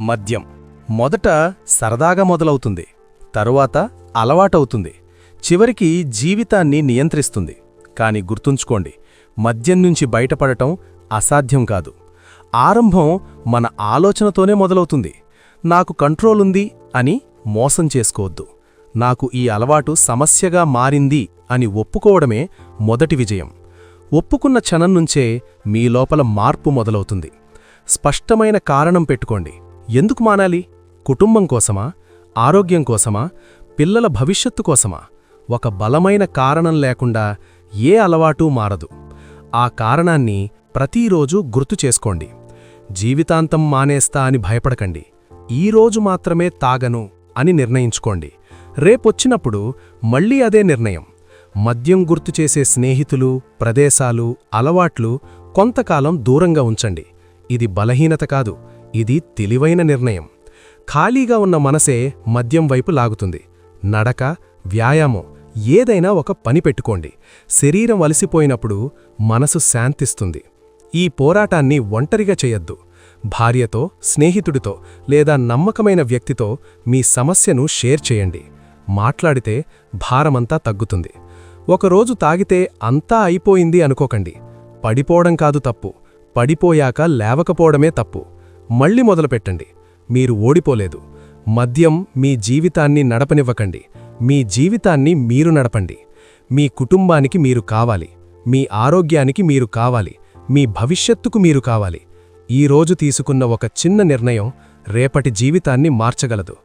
మద్యం. మొదట సరదాగా మొదలవుతుంది. తరువాత అలవాటవుతుంది. చివరికి జీవితాన్ని నియంత్రిస్తుంది. కాని గుర్తుంచుకోండి మద్యం నుంచి బయటపడటం అసాధ్యం కాదు. ఆరంభం మన ఆలోచనతోనే మొదలవుతుంది. నాకు కంట్రోల్ ఉంది అని మోసం చేసుకోవద్దు. నాకు ఈ అలవాటు సమస్యగా మారింది అని ఒప్పుకోవడమే మొదటి విజయం. ఒప్పుకున్న క్షణం నుంచే మీ లోపల మార్పు మొదలవుతుంది. స్పష్టమైన కారణం పెట్టుకోండి. ఎందుకు మానాలి? కుటుంబం కోసమా? ఆరోగ్యం కోసమా? పిల్లల భవిష్యత్తు కోసమా? ఒక బలమైన కారణం లేకుండా ఏ అలవాటూ మారదు. ఆ కారణాన్ని ప్రతిరోజు గుర్తు చేసుకోండి. జీవితాంతం మానేస్తా అని భయపడకండి. ఈరోజు మాత్రమే తాగను అని నిర్ణయించుకోండి. రేపొచ్చినప్పుడు మళ్ళీ అదే నిర్ణయం. మద్యం గుర్తు చేసే స్నేహితులు ప్రదేశాలు అలవాట్లు కొంతకాలం దూరంగా ఉంచండి. ఇది బలహీనత కాదు. ఇది తెలివైన నిర్ణయం. ఖాళీగా ఉన్న మనసే మద్యం వైపు లాగుతుంది. నడక వ్యాయామం ఏదైనా ఒక పని పెట్టుకోండి. శరీరం వలసిపోయినప్పుడు మనసు శాంతిస్తుంది. ఈ పోరాటాన్ని ఒంటరిగా చేయొద్దు. భార్యతో స్నేహితుడితో లేదా నమ్మకమైన వ్యక్తితో మీ సమస్యను షేర్ చేయండి. మాట్లాడితే భారమంతా తగ్గుతుంది. ఒకరోజు తాగితే అంతా అయిపోయింది అనుకోకండి. పడిపోవడం కాదు తప్పు. పడిపోయాక లేవకపోవడమే తప్పు. మళ్ళీ మొదలుపెట్టండి. మీరు ఓడిపోలేదు. మద్యం మీ జీవితాన్ని నడపనివ్వకండి. మీ జీవితాన్ని మీరు నడపండి. మీ కుటుంబానికి మీరు కావాలి. మీ ఆరోగ్యానికి మీరు కావాలి. మీ భవిష్యత్తుకు మీరు కావాలి. ఈ రోజు తీసుకున్న ఒక చిన్న నిర్ణయం రేపటి జీవితాన్ని మార్చగలదు.